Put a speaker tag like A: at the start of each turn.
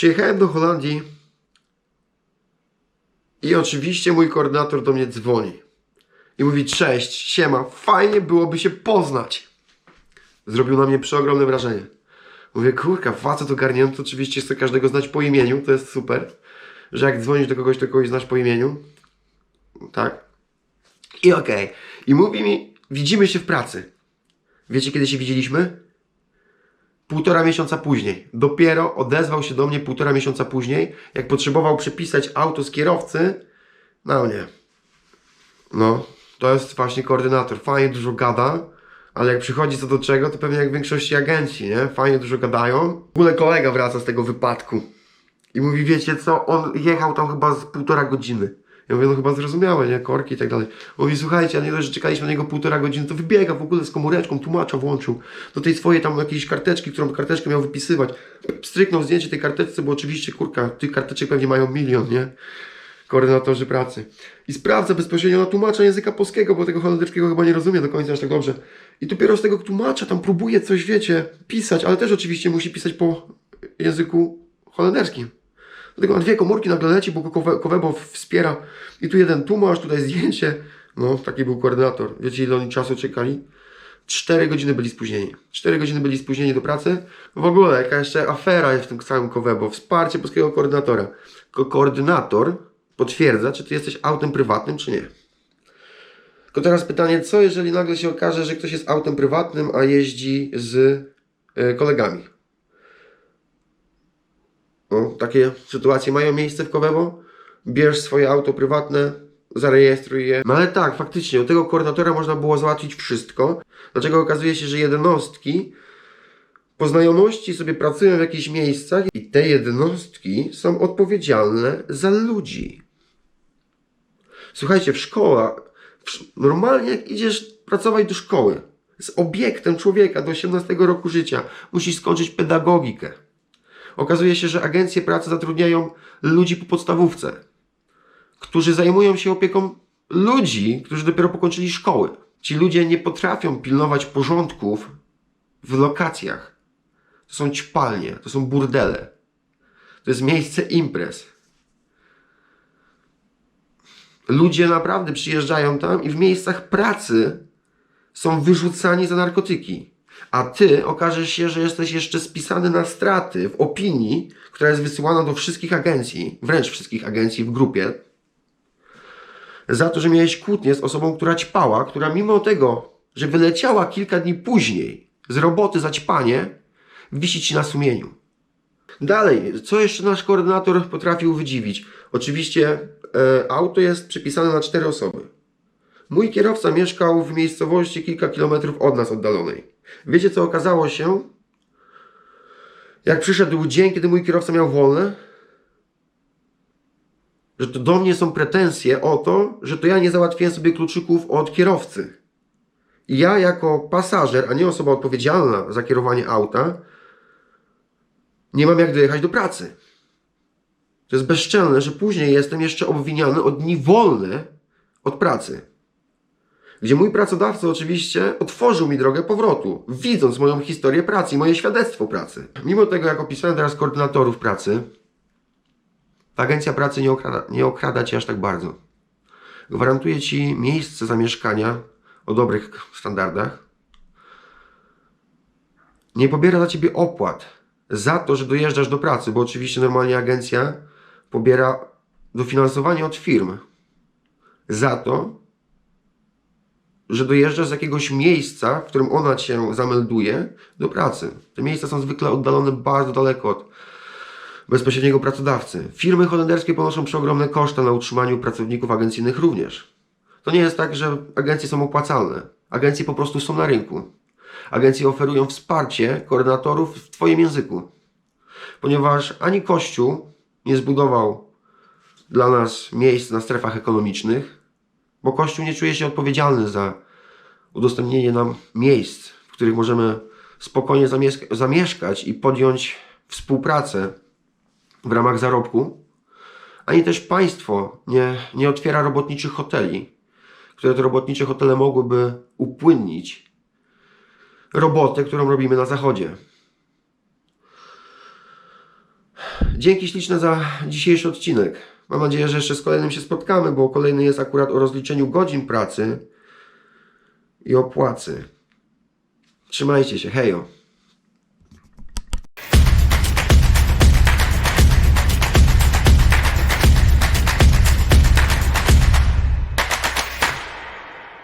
A: Przyjechałem do Holandii i oczywiście mój koordynator do mnie dzwoni. I mówi, cześć, siema, fajnie byłoby się poznać. Zrobił na mnie przeogromne wrażenie. Mówię, kurka, facet ogarnięty, oczywiście chcę każdego znać po imieniu, to jest super. Że jak dzwonisz do kogoś, to kogoś znasz po imieniu. Tak. I okej. I mówi mi, widzimy się w pracy. Wiecie, kiedy się widzieliśmy? Półtora miesiąca później. Dopiero odezwał się do mnie półtora miesiąca później, jak potrzebował przepisać auto z kierowcy. No nie. No, to jest właśnie koordynator. Fajnie dużo gada, ale jak przychodzi co do czego, to pewnie jak w większości agencji, nie? Fajnie dużo gadają. W ogóle kolega wraca z tego wypadku. I mówi, wiecie co, on jechał tam chyba z półtora godziny. Ja mówię, no chyba zrozumiałe, nie? Korki i tak dalej. Mówi, słuchajcie, a nie dość, że czekaliśmy na niego półtora godziny, to wybiega w ogóle z komóreczką, tłumacza włączył. Do tej swojej tam jakiejś karteczki, którą karteczkę miał wypisywać. Stryknął zdjęcie tej karteczce, bo oczywiście, kurka, tych karteczek pewnie mają milion, nie? Koordynatorzy pracy. I sprawdza bezpośrednio na tłumacza języka polskiego, bo tego holenderskiego chyba nie rozumie do końca aż tak dobrze. I dopiero z tego tłumacza tam próbuje coś, wiecie, pisać, ale też oczywiście musi pisać po języku holenderskim. Dlatego na dwie komórki nagle leci, bo Kowebo wspiera. I tu jeden tłumacz, tutaj zdjęcie. No, taki był koordynator. Wiecie, ile oni czasu czekali? Cztery godziny byli spóźnieni. Cztery godziny byli spóźnieni do pracy. W ogóle, jaka jeszcze afera jest w tym całym Kowebo. Wsparcie polskiego koordynatora. Ko koordynator potwierdza, czy ty jesteś autem prywatnym, czy nie. Tylko teraz pytanie, co jeżeli nagle się okaże, że ktoś jest autem prywatnym, a jeździ z y, kolegami? Takie sytuacje mają miejsce w Kowebo. Bierz swoje auto prywatne, zarejestruj je. No ale tak, faktycznie, u tego koordynatora można było załatwić wszystko. Dlaczego okazuje się, że jednostki po znajomości sobie pracują w jakichś miejscach i te jednostki są odpowiedzialne za ludzi. Słuchajcie, w szkołach, w, normalnie jak idziesz pracować do szkoły z obiektem człowieka do 18 roku życia, musisz skończyć pedagogikę. Okazuje się, że agencje pracy zatrudniają ludzi po podstawówce, którzy zajmują się opieką ludzi, którzy dopiero pokończyli szkoły. Ci ludzie nie potrafią pilnować porządków w lokacjach. To są ćpalnie, to są burdele. To jest miejsce imprez. Ludzie naprawdę przyjeżdżają tam i w miejscach pracy są wyrzucani za narkotyki. A ty okażesz się, że jesteś jeszcze spisany na straty w opinii, która jest wysyłana do wszystkich agencji, wręcz wszystkich agencji w grupie, za to, że miałeś kłótnię z osobą, która ćpała, która mimo tego, że wyleciała kilka dni później z roboty za ćpanie, wisi ci na sumieniu. Dalej, co jeszcze nasz koordynator potrafił wydziwić? Oczywiście e, auto jest przypisane na cztery osoby. Mój kierowca mieszkał w miejscowości kilka kilometrów od nas oddalonej. Wiecie, co okazało się? Jak przyszedł dzień, kiedy mój kierowca miał wolne? Że to do mnie są pretensje o to, że to ja nie załatwiłem sobie kluczyków od kierowcy. I ja, jako pasażer, a nie osoba odpowiedzialna za kierowanie auta, nie mam jak dojechać do pracy. To jest bezczelne, że później jestem jeszcze obwiniany o dni wolne od pracy. Gdzie mój pracodawca oczywiście otworzył mi drogę powrotu, widząc moją historię pracy i moje świadectwo pracy. Mimo tego, jak opisałem teraz koordynatorów pracy, ta agencja pracy nie okrada, nie okrada cię aż tak bardzo. Gwarantuje ci miejsce zamieszkania o dobrych standardach. Nie pobiera za ciebie opłat za to, że dojeżdżasz do pracy, bo oczywiście normalnie agencja pobiera dofinansowanie od firm za to, że dojeżdżasz z jakiegoś miejsca, w którym ona cię zamelduje, do pracy. Te miejsca są zwykle oddalone bardzo daleko od bezpośredniego pracodawcy. Firmy holenderskie ponoszą przeogromne koszty na utrzymaniu pracowników agencyjnych również. To nie jest tak, że agencje są opłacalne. Agencje po prostu są na rynku. Agencje oferują wsparcie koordynatorów w Twoim języku. Ponieważ ani Kościół nie zbudował dla nas miejsc na strefach ekonomicznych, bo Kościół nie czuje się odpowiedzialny za udostępnienie nam miejsc, w których możemy spokojnie zamieska- zamieszkać i podjąć współpracę w ramach zarobku, ani też państwo nie, nie otwiera robotniczych hoteli, które te robotnicze hotele mogłyby upłynnić robotę, którą robimy na zachodzie. Dzięki śliczne za dzisiejszy odcinek. Mam nadzieję, że jeszcze z kolejnym się spotkamy, bo kolejny jest akurat o rozliczeniu godzin pracy i opłacy. Trzymajcie się, hejo.